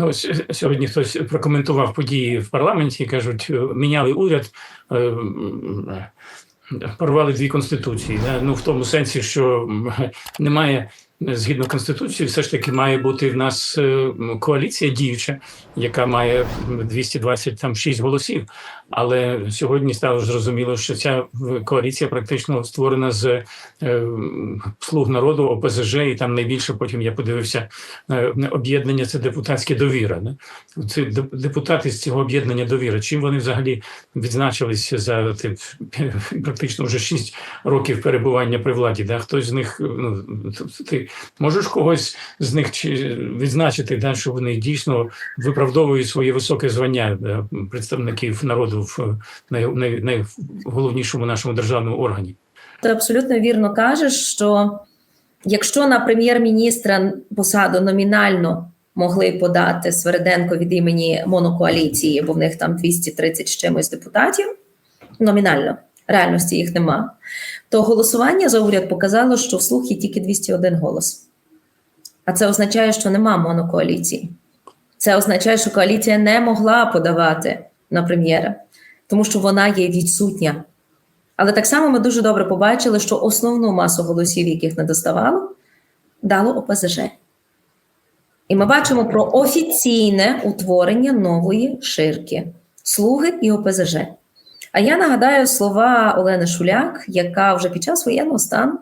Ну, сьогодні хтось прокоментував події в парламенті. кажуть, е, міняли уряд, е, е, порвали дві конституції. Ну в тому сенсі, що немає згідно конституції, все ж таки має бути в нас коаліція діюча, яка має 226 голосів. Але сьогодні стало зрозуміло, що ця коаліція практично створена з е, слуг народу, ОПЗЖ, і там найбільше потім я подивився е, об'єднання це депутатське довіра. Не? Це депутати з цього об'єднання довіра. Чим вони взагалі відзначилися за ти, практично вже 6 років перебування при владі? Да? Хтось з них ну ти можеш когось з них чи відзначити, да, що вони дійсно виправдовують своє високе звання да, представників народу в най, найголовнішому нашому державному органі. Ти абсолютно вірно кажеш, що якщо на прем'єр-міністра посаду номінально могли подати Свериденко від імені монокоаліції, бо в них там 230 з чимось депутатів, номінально, реальності їх нема, то голосування за уряд показало, що вслух є тільки 201 голос. А це означає, що нема монокоаліції. Це означає, що коаліція не могла подавати на прем'єра, тому що вона є відсутня. Але так само ми дуже добре побачили, що основну масу голосів, яких не доставало, дало ОПЗЖ. І ми бачимо про офіційне утворення нової ширки слуги і ОПЗЖ. А я нагадаю слова Олени Шуляк, яка вже під час воєнного стану,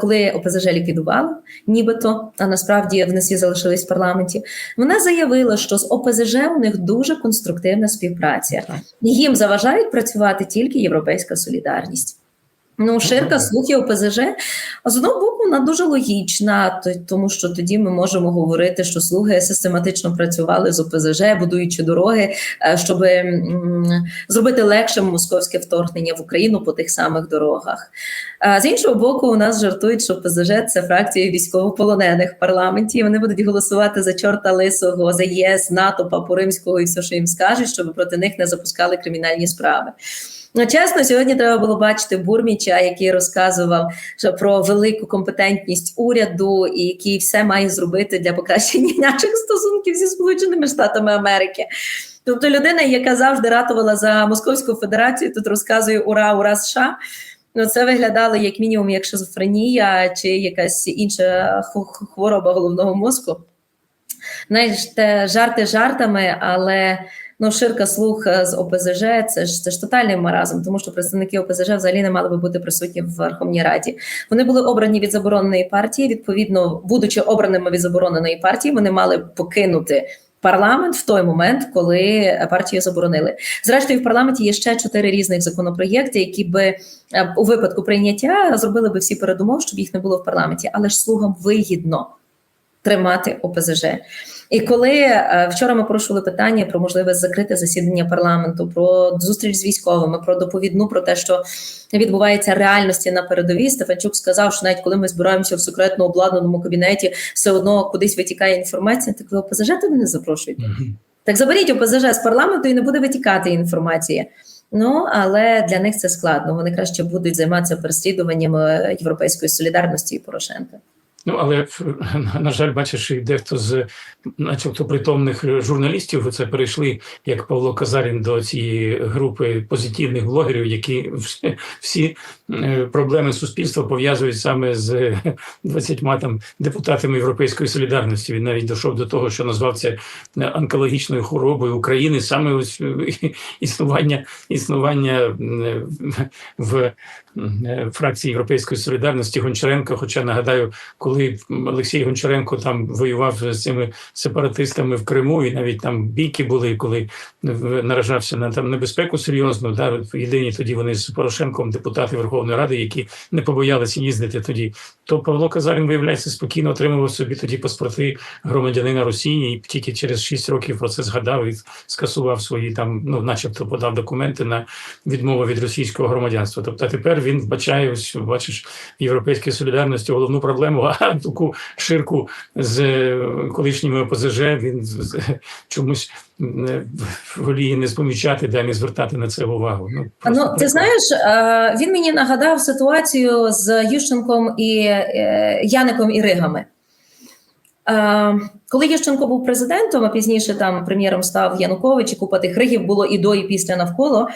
коли ОПЗЖ ліквідували, нібито, а насправді вони всі залишились в парламенті, вона заявила, що з ОПЗЖ у них дуже конструктивна співпраця. Їм заважають працювати тільки європейська солідарність. Ну, ширка слухи ОПЗЖ. А з одного боку, вона дуже логічна, тому що тоді ми можемо говорити, що слуги систематично працювали з ОПЗЖ, будуючи дороги, е, щоб зробити легше московське вторгнення в Україну по тих самих дорогах. А з іншого боку, у нас жартують, що ОПЗЖ це фракція військовополонених в парламенті. і Вони будуть голосувати за чорта лисого, за ЄС, НАТО, Папу Римського і все, що їм скажуть, щоб проти них не запускали кримінальні справи. Ну, чесно, сьогодні треба було бачити Бурміча, який розказував що про велику компетентність уряду, і який все має зробити для покращення наших стосунків зі Сполученими Штатами Америки. Тобто людина, яка завжди ратувала за Московську Федерацію, тут розказує ура, ура США. Ну, це виглядало як мінімум як шизофренія чи якась інша хвороба головного мозку. Знаєш, жарти жартами, але ну, ширка слух е, з ОПЗЖ це ж це ж тотальний маразм, тому що представники ОПЗЖ взагалі не мали би бути присутні в Верховній Раді. Вони були обрані від забороненої партії. Відповідно, будучи обраними від забороненої партії, вони мали покинути. Парламент в той момент, коли партію заборонили, зрештою в парламенті є ще чотири різних законопроєкти, які би е, у випадку прийняття зробили би всі передумов, щоб їх не було в парламенті, але ж слугам вигідно тримати ОПЗЖ. І коли е, вчора ми порушили питання про можливість закрити засідання парламенту, про зустріч з військовими, про доповідну про те, що відбувається реальності на передовій, Стефанчук сказав, що навіть коли ми збираємося в секретно обладнаному кабінеті, все одно кудись витікає інформація. Так ви ОПЗЖ туди не запрошуєте. Так заберіть ОПЗЖ з парламенту і не буде витікати інформація. Ну але для них це складно. Вони краще будуть займатися переслідуванням європейської солідарності і Порошенка. Ну, але на- жаль, бачиш, і дехто з, начебто, притомних журналістів це перейшли, як Павло Казарін, до цієї групи позитивних блогерів, які всі, всі е, проблеми суспільства пов'язують саме з 20 там депутатами Європейської солідарності. Він навіть дійшов до того, що назвав це онкологічною хворобою України, саме ось е, існування існування е, в е, фракції Європейської солідарності Гончаренка. Хоча нагадаю, коли Олексій Гончаренко там воював з цими сепаратистами в Криму, і навіть там бійки були, коли наражався на там небезпеку серйозну. Да, єдині тоді вони з Порошенком, депутати Верховної Ради, які не побоялися їздити тоді. То Павло Казарін, виявляється, спокійно отримував собі тоді паспорти громадянина Росії, і тільки через 6 років про це згадав і скасував свої там, ну, начебто, подав документи на відмову від російського громадянства. Тобто, тепер він вбачає, ось бачиш, європейській солідарності головну проблему, таку ширку з е, колишніми ОПЗЖ він чомусь е, воліє не спомічати, да не звертати на це увагу. Ну, Ну, ти знаєш, е, він мені нагадав ситуацію з Ющенком і Яником і Ригами. Коли Ющенко був президентом, а пізніше там прем'єром став Янукович, і купа тих ригів було і до, і після навколо.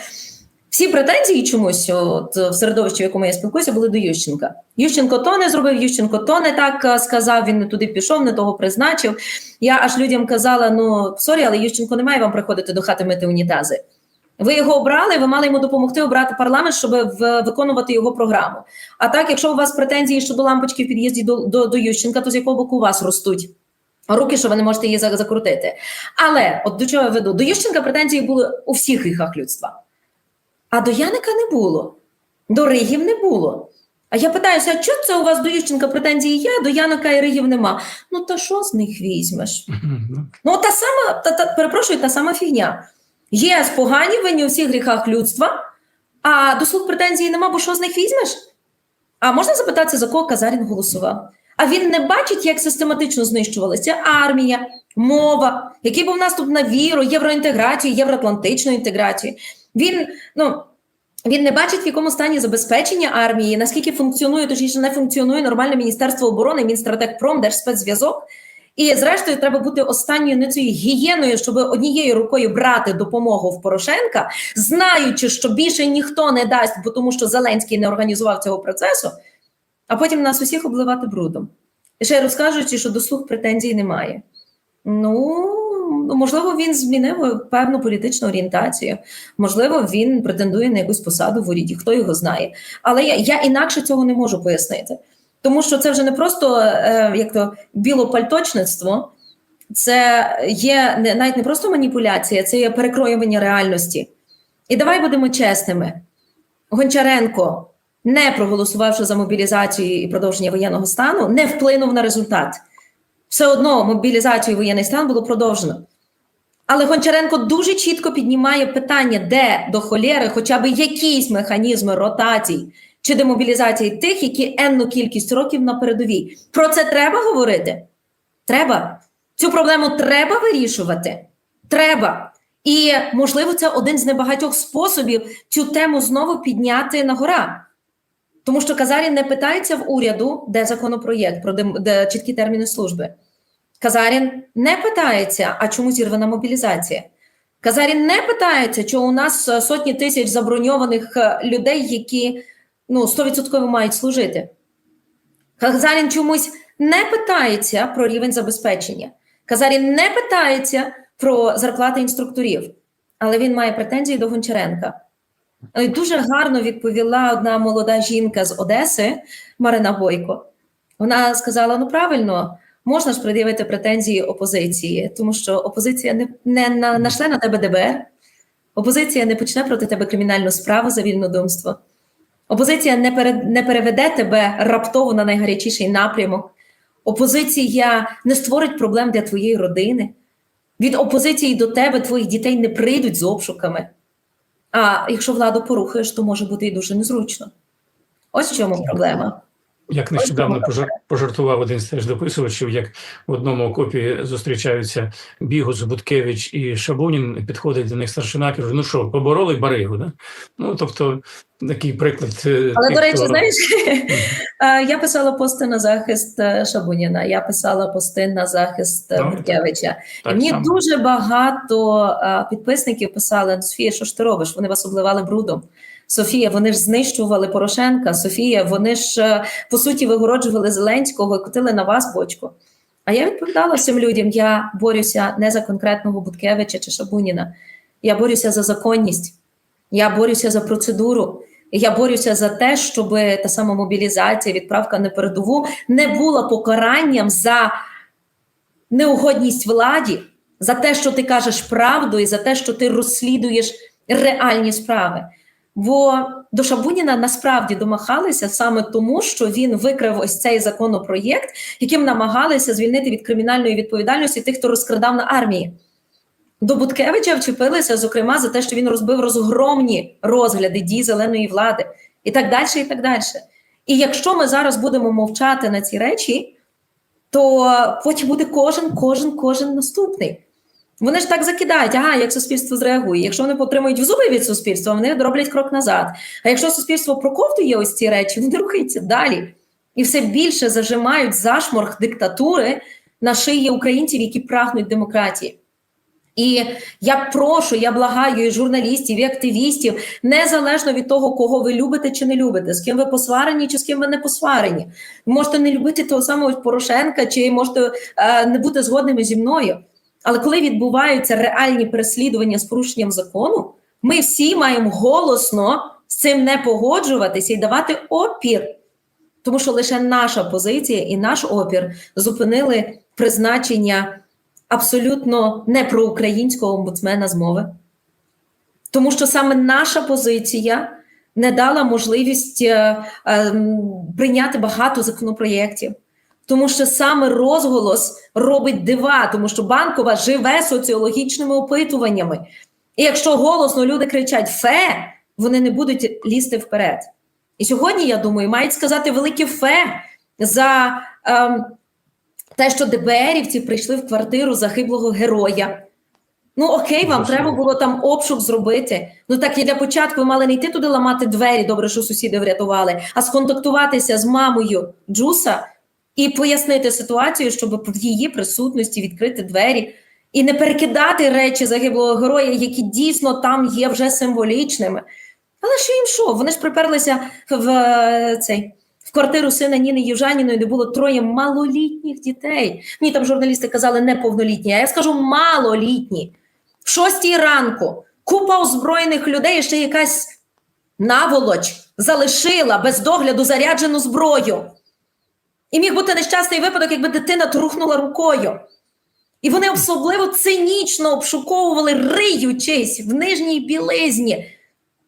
Всі претензії чомусь от, в середовищі, в якому я спілкуюся, були до Ющенка. Ющенко то не зробив, Ющенко то не так е, сказав, він не туди пішов, не того призначив. Я аж людям казала: ну сорі, але Ющенко не має вам приходити до хати мити унітази. Ви його обрали, ви мали йому допомогти обрати парламент, щоб виконувати його програму. А так, якщо у вас претензії щодо лампочки в під'їзді до, до, до Ющенка, то з якого боку у вас ростуть? Руки, що ви не можете її закрутити. Але от до чого я веду? До Ющенка претензії були у всіх гріхах людства. А до Яника не було, до Ригів не було. А я питаюся, а чого це у вас до Ющенка претензії є, до Яника і Ригів нема? Ну та що з них візьмеш? Ну, Ну, та сама, та, та, перепрошую, та сама фігня. ЄС погані, винні у всіх гріхах людства, а до слуг претензій нема, бо що з них візьмеш? А можна запитатися, за кого Казарін голосував? А він не бачить, як систематично знищувалася армія, мова, який був наступ на віру, євроінтеграцію, євроатлантичну інтеграцію. Він, ну, він не бачить, в якому стані забезпечення армії, наскільки функціонує, точніше не функціонує нормальне Міністерство оборони, Мінстратегпром, Держспецзв'язок. І зрештою, треба бути останньою не цією гієною, щоб однією рукою брати допомогу в Порошенка, знаючи, що більше ніхто не дасть, бо тому що Зеленський не організував цього процесу, а потім нас усіх обливати брудом. І ще розкажучи, що до слуг претензій немає. Ну, можливо, він змінив певну політичну орієнтацію. Можливо, він претендує на якусь посаду в уряді, хто його знає. Але я, я інакше цього не можу пояснити. Тому що це вже не просто е, як то білопальточництво, це є не, навіть не просто маніпуляція, це є перекроювання реальності. І давай будемо чесними. Гончаренко, не проголосувавши за мобілізацію і продовження воєнного стану, не вплинув на результат. Все одно мобілізацію воєнний стан було продовжено. Але Гончаренко дуже чітко піднімає питання, де до холєри хоча б якісь механізми ротацій чи демобілізації тих, які енну кількість років на передовій. Про це треба говорити? Треба. Цю проблему треба вирішувати. Треба. І, можливо, це один з небагатьох способів цю тему знову підняти на гора. Тому що Казарін не питається в уряду, де законопроєкт про де чіткі терміни служби. Казарін не питається, а чому зірвана мобілізація. Казарін не питається, чому у нас е, сотні тисяч заброньованих е, людей, які ну, 100% мають служити. Казарін чомусь не питається про рівень забезпечення. Казарін не питається про зарплати інструкторів, але він має претензії до Гончаренка. І Дуже гарно відповіла одна молода жінка з Одеси, Марина Бойко. Вона сказала: ну правильно, можна ж пред'явити претензії опозиції, тому що опозиція не, не на, нашле на тебе ДБР, опозиція не почне проти тебе кримінальну справу за вільнодумство. Опозиція не, пере, не переведе тебе раптово на найгарячіший напрямок. Опозиція не створить проблем для твоєї родини. Від опозиції до тебе твоїх дітей не прийдуть з обшуками. А якщо владу порухаєш, то може бути і дуже незручно. Ось в чому проблема. Як нещодавно пожар- пожартував один з теж дописувачів, як в одному окопі зустрічаються Бігус, Буткевич і Шабунін, підходить до них старшина, каже: ну що, побороли баригу? Да? Ну тобто такий приклад. е, Але тих, до речі, хто- знаєш, е, я писала пости на захист е, Шабуніна, я писала пости на захист Так, Буткевича. І мені само. дуже багато підписників писали: Софія, що ж ти робиш? Вони вас обливали брудом. Софія, вони ж знищували Порошенка. Софія, вони ж е, по суті вигороджували Зеленського і котили на вас бочку. А я відповідала всім людям: я борюся не за конкретного Буткевича чи Шабуніна. Я борюся за законність, я борюся за процедуру. Я борюся за те, щоб та сама мобілізація, відправка на передову не була покаранням за неугодність владі, за те, що ти кажеш правду, і за те, що ти розслідуєш реальні справи. Бо до Шабуніна насправді домагалися саме тому, що він викрив ось цей законопроєкт, яким намагалися звільнити від кримінальної відповідальності тих, хто розкрадав на армії. До Буткевича вчепилися, зокрема, за те, що він розбив розгромні розгляди дій зеленої влади, і так далі, і так далі. І якщо ми зараз будемо мовчати на ці речі, то потім буде кожен, кожен, кожен наступний. Вони ж так закидають, ага, як суспільство зреагує. Якщо вони потримують в зуби від суспільства, вони роблять крок назад. А якщо суспільство проковтує ось ці речі, вони рухаються далі і все більше зажимають зашморг диктатури, на шиї українців, які прагнуть демократії. І я прошу, я благаю і журналістів, і активістів, незалежно від того, кого ви любите чи не любите, з ким ви посварені чи з ким ви не посварені. Можете не любити того самого Порошенка, чи можете е, не бути згодними зі мною. Але коли відбуваються реальні переслідування з порушенням закону, ми всі маємо голосно з цим не погоджуватися і давати опір. Тому що лише наша позиція і наш опір зупинили призначення абсолютно не проукраїнського омбудсмена з мови. Тому що саме наша позиція не дала можливість е, е, прийняти багато законопроєктів. Тому що саме розголос робить дива, тому що банкова живе соціологічними опитуваннями. І якщо голосно люди кричать фе, вони не будуть лізти вперед. І сьогодні, я думаю, мають сказати велике фе за ем, те, що ДБРівці прийшли в квартиру загиблого героя. Ну, окей, вам Дуже треба було там обшук зробити. Ну так і для початку ви мали не йти туди ламати двері, добре, що сусіди врятували, а сконтактуватися з мамою Джуса і пояснити ситуацію, щоб в її присутності відкрити двері і не перекидати речі загиблого героя, які дійсно там є вже символічними. Але що їм що? Вони ж приперлися в е, цей. В квартиру сина Ніни Євжаніної, де було троє малолітніх дітей. Мені там журналісти казали неповнолітні, а я скажу малолітні. В шостій ранку купа озброєних людей, ще якась наволоч залишила без догляду заряджену зброю. І міг бути нещасний випадок, якби дитина трухнула рукою. І вони особливо цинічно обшуковували, риючись в нижній білизні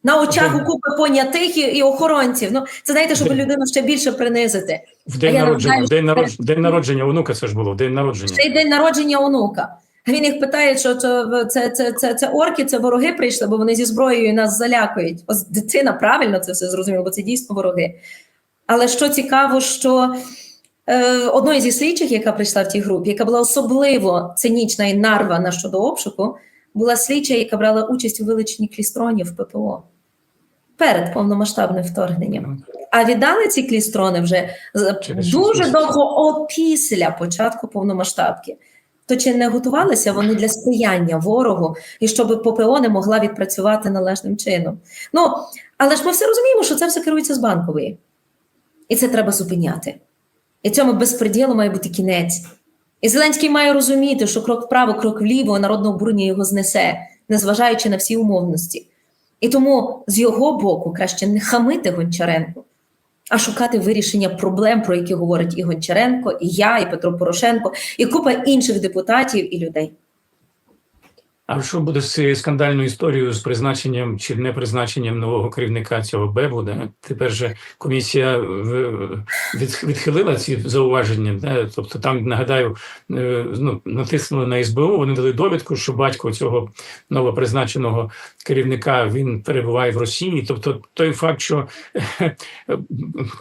на очах у купи понятих і, і охоронців. Ну, це знаєте, щоб людину ще більше принизити. В день А народження, в день, що день народження онука це ж було, в день народження. Цей день народження онука. Він їх питає, що це, це, це, це, це орки, це вороги прийшли, бо вони зі зброєю нас залякують. Ось дитина правильно це все зрозуміла, бо це дійсно вороги. Але що цікаво, що е, одною зі слідчих, яка прийшла в тій групі, яка була особливо цинічна і нарвана щодо обшуку, була слідча, яка брала участь у вилученні клістронів ППО перед повномасштабним вторгненням. А віддали ці клістрони вже Через дуже довго опісля початку повномасштабки. То чи не готувалися вони для сприяння ворогу і щоб ППО не могла відпрацювати належним чином? Ну але ж ми все розуміємо, що це все керується з банкової, і це треба зупиняти. І цьому безпреділу має бути кінець. І Зеленський має розуміти, що крок вправо, крок вліво, народне обурення його знесе, незважаючи на всі умовності. І тому з його боку краще не хамити Гончаренко, а шукати вирішення проблем, про які говорить і Гончаренко, і я, і Петро Порошенко, і купа інших депутатів і людей. А що буде з цією скандальною історією з призначенням чи не призначенням нового керівника цього БЕБу? Да? Тепер же комісія відхилила ці зауваження. Да? Тобто там, нагадаю, е, ну, натиснули на СБУ, вони дали довідку, що батько цього новопризначеного керівника він перебуває в Росії. Тобто той факт, що е,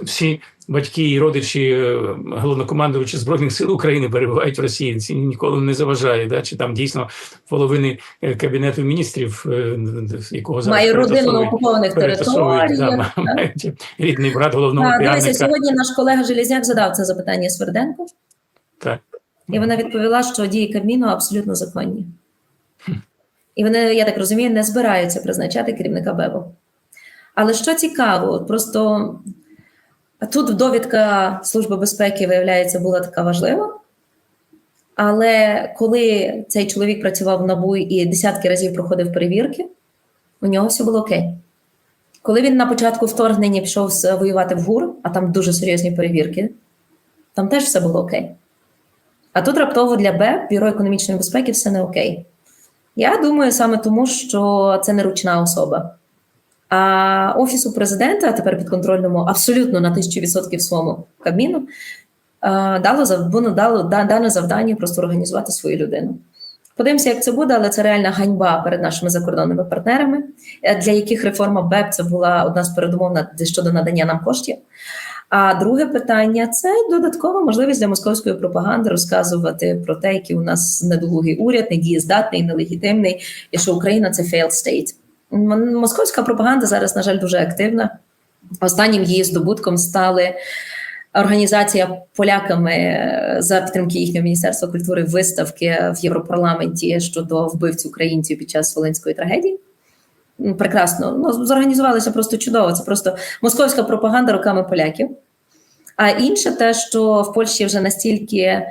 всі батьки і родичі е, головнокомандувачі Збройних сил України перебувають в Росії, це ніколи не заважає. Да? Чи там дійсно половини е, кабінету міністрів, е, якого зараз Має родину на окупованих територіях. да, мають рідний брат головного А, Дивися, сьогодні наш колега Железняк задав це запитання Сверденко, Так. і вона відповіла, що дії Кабміну абсолютно законні. І вони, я так розумію, не збираються призначати керівника БЕБу. Але що цікаво, просто тут довідка Служби безпеки, виявляється, була така важлива. Але коли цей чоловік працював в НАБУ і десятки разів проходив перевірки, у нього все було окей. Коли він на початку вторгнення пішов воювати в ГУР, а там дуже серйозні перевірки, там теж все було окей. А тут раптово для БЕП, Бюро економічної безпеки, все не окей. Я думаю саме тому, що це не ручна особа. А Офісу президента, тепер підконтрольному абсолютно на тисячу відсотків своєму кабміну, дало воно дало дане завдання просто організувати свою людину. Подивимося, як це буде, але це реальна ганьба перед нашими закордонними партнерами, е, для яких реформа БЕП це була одна з передумов щодо надання нам коштів. А друге питання це додаткова можливість для московської пропаганди розказувати про те, який у нас недолугий уряд, недієздатний, нелегітимний, і що Україна це failed state. Московська пропаганда зараз, на жаль, дуже активна. Останнім її здобутком стали організація поляками е, за підтримки їхнього міністерства культури виставки в Європарламенті щодо вбивць українців під час Волинської трагедії. Прекрасно, ну зорганізувалися просто чудово. Це просто московська пропаганда руками поляків. А інше те, що в Польщі вже настільки е,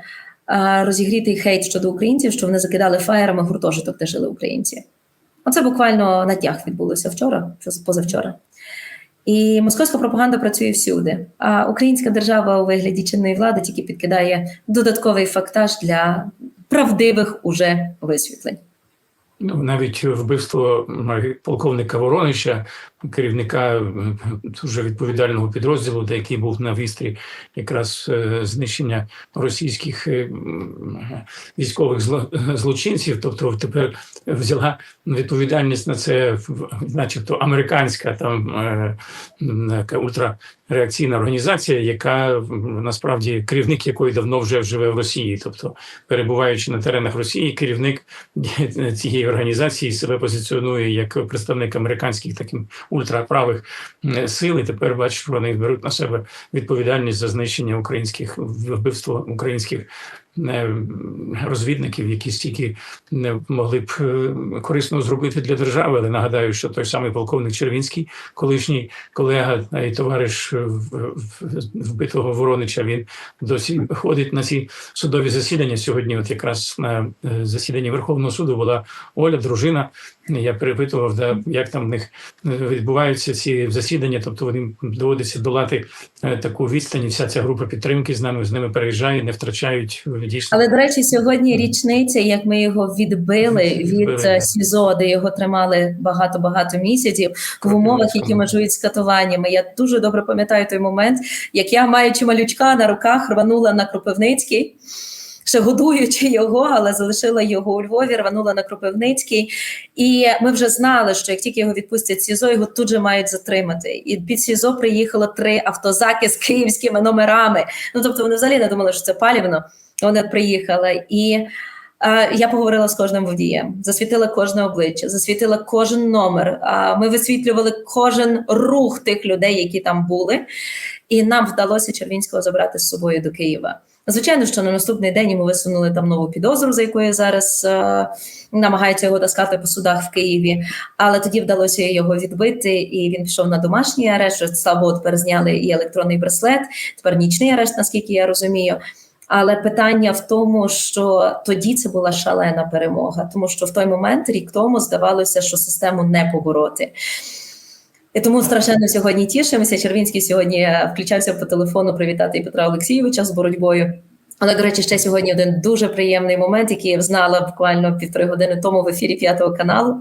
розігрітий хейт щодо українців, що вони закидали фаєрами гуртожиток, де жили українці. Оце буквально на днях відбулося вчора, позавчора. І московська пропаганда працює всюди. А українська держава у вигляді чинної влади тільки підкидає додатковий фактаж для правдивих уже висвітлень. Ну, навіть вбивство полковника Воронича, керівника е, дуже відповідального підрозділу, де який був на вістрі якраз е, знищення російських е, військових зло- злочинців. Тобто тепер взяла відповідальність на це, начебто американська там така ультрареакційна організація, яка насправді керівник якої давно вже живе в Росії, тобто перебуваючи на теренах Росії, керівник цієї організації себе позиціонує як представник американських таким ультраправих сил. І тепер бачу, що вони беруть на себе відповідальність за знищення українських вбивство українських розвідників, які стільки не могли б е, корисно зробити для держави. Але нагадаю, що той самий полковник Червінський, колишній колега і товариш е, вбитого Воронича, він досі ходить на ці судові засідання. Сьогодні, от якраз на е, засіданні Верховного суду була Оля, дружина. Я перепитував, да, як там в них відбуваються ці засідання. Тобто вони доводиться долати таку відстань. Вся ця група підтримки з нами з ними переїжджає, не втрачають е. Але до речі, сьогодні річниця, як ми його відбили від СІЗО, де його тримали багато багато місяців в умовах, які межують з катуваннями. Я дуже добре пам'ятаю той момент, як я, маючи малючка на руках, рванула на Кропивницький. Ще годуючи його, але залишила його у Львові, рванула на Кропивницький. І ми вже знали, що як тільки його відпустять СІЗО, його тут же мають затримати. І під СІЗО приїхало три автозаки з київськими номерами. Ну тобто вони взагалі не думали, що це палівно. Вони приїхали. І я поговорила з кожним водієм, засвітила кожне обличчя, засвітила кожен номер. Ми висвітлювали кожен рух тих людей, які там були. І нам вдалося Червінського забрати з собою до Києва. Звичайно, що на наступний день йому висунули там нову підозру, за якою зараз намагаються його таскати по судах в Києві. Але тоді вдалося його відбити, і він пішов на домашній арешт. Слава тепер зняли і електронний браслет, тепер нічний арешт, наскільки я розумію. Але питання в тому, що тоді це була шалена перемога, тому що в той момент, рік тому, здавалося, що систему не побороти. І тому страшенно сьогодні тішимося. Червінський сьогодні включався по телефону привітати Петра Олексійовича з боротьбою. Але, до речі, ще сьогодні один дуже приємний момент, який я знала буквально півтори години тому в ефірі п'ятого каналу,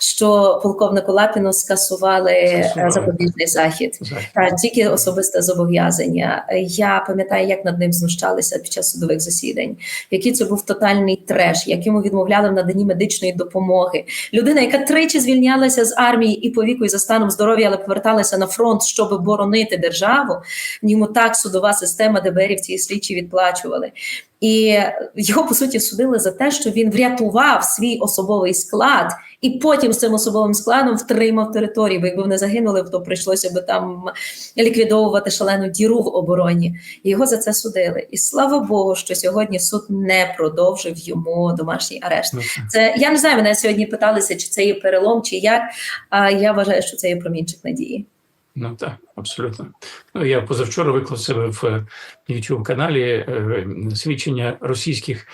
що полковнику Лапіну скасували е, запобіжний захід. Так, тільки особисте зобов'язання. Я пам'ятаю, як над ним знущалися під час судових засідань. Який це був тотальний треш, як йому відмовляли в наданні медичної допомоги. Людина, яка тричі звільнялася з армії і по віку, і за станом здоров'я, але поверталася на фронт, щоб боронити державу. Йому так судова система ДБРівці і слідчі відплачували. І його по суті судили за те, що він врятував свій особовий склад, і потім з цим особовим складом втримав територію. Бо якби вони загинули, то прийшлося би там ліквідовувати шалену діру в обороні. І його за це судили. І слава Богу, що сьогодні суд не продовжив йому домашній арешт. Ну, Це я не знаю. Мене сьогодні питалися, чи це є перелом, чи як. А я вважаю, що це є промінчик надії. Ну так, абсолютно. Ну я позавчора виклав себе в youtube каналі е, свідчення російських е,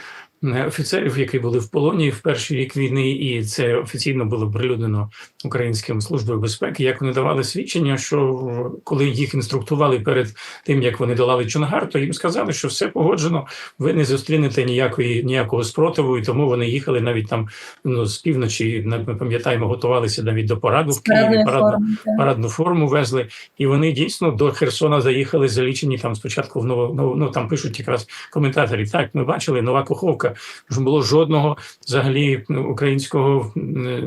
офіцерів, які були в полоні в перший рік війни, і це офіційно було прилюднено українським службою безпеки. Як вони давали свідчення, що коли їх інструктували перед тим, як вони долали Чонгар, то їм сказали, що все погоджено, ви не зустрінете ніякої ніякого спротиву, і тому вони їхали навіть там ну з півночі. Ми пам'ятаємо, готувалися навіть до параду в Києві. Парадну парадну форму везли, і вони дійсно до Херсона заїхали залічені там спочатку в ново, ну, там пишуть якраз коментаторі. Так, ми бачили нова Каховка, ж було жодного взагалі ну, українського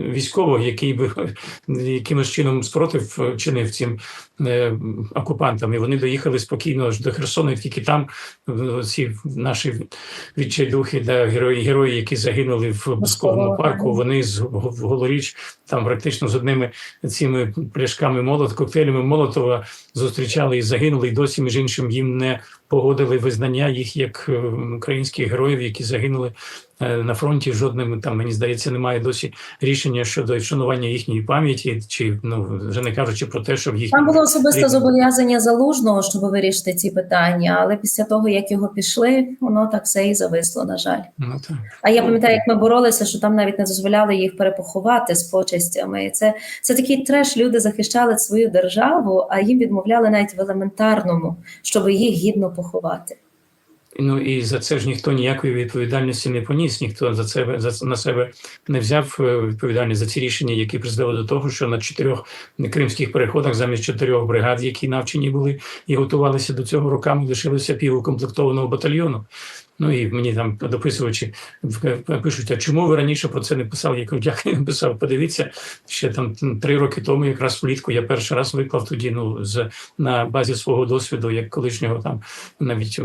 військового, який би якимось чином спротив е, чинив цим е, окупантам. І вони доїхали спокійно аж до Херсону, і тільки там е, ці наші відчайдухи, да, герої, герої, які загинули в Бусковому парку, вони з Голоріч там практично з одними цими пляшками молот, коктейлями Молотова зустрічали і загинули. І досі, між іншим, їм не погодили визнання їх як е, українських героїв, які загинули е, на фронті. Жодним там мені здається, немає досі рішення щодо вшанування їхньої пам'яті, чи ну вже не кажучи про те, щоб їх Там було особисте Рік. зобов'язання залужного, щоб вирішити ці питання, але після того, як його пішли, воно так все і зависло, на жаль. ну так. А я пам'ятаю, як ми боролися, що там навіть не дозволяли їх перепоховати з почестями. Це, це такий треш. Люди захищали свою державу, а їм відмовляли навіть в елементарному, щоб їх гідно поховати. Ну і за це ж ніхто ніякої відповідальності не поніс. Ніхто за себе за на себе не взяв е, відповідальність за ці рішення, які призвели до того, що на чотирьох кримських переходах замість чотирьох бригад, які навчені були і готувалися до цього роками, лишилося півукомплектованого батальйону. Ну і мені там дописувачі пишуть: а чому ви раніше про це не писали? Я кажу, як я не? Подивіться, ще там три роки тому, якраз влітку, я перший раз виклав тоді. Ну з на базі свого досвіду, як колишнього там навіть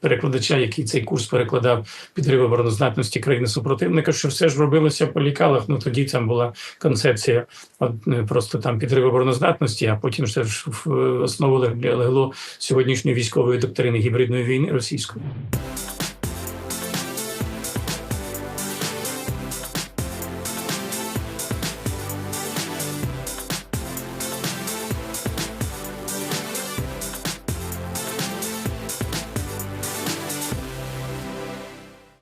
перекладача, який цей курс перекладав підрив обороноздатності країни супротивника, що все ж робилося по лікалах. Ну тоді там була концепція е, просто там підрив обороноздатності, а потім ще ж в основу легло сьогоднішньої військової доктрини гібридної війни російської.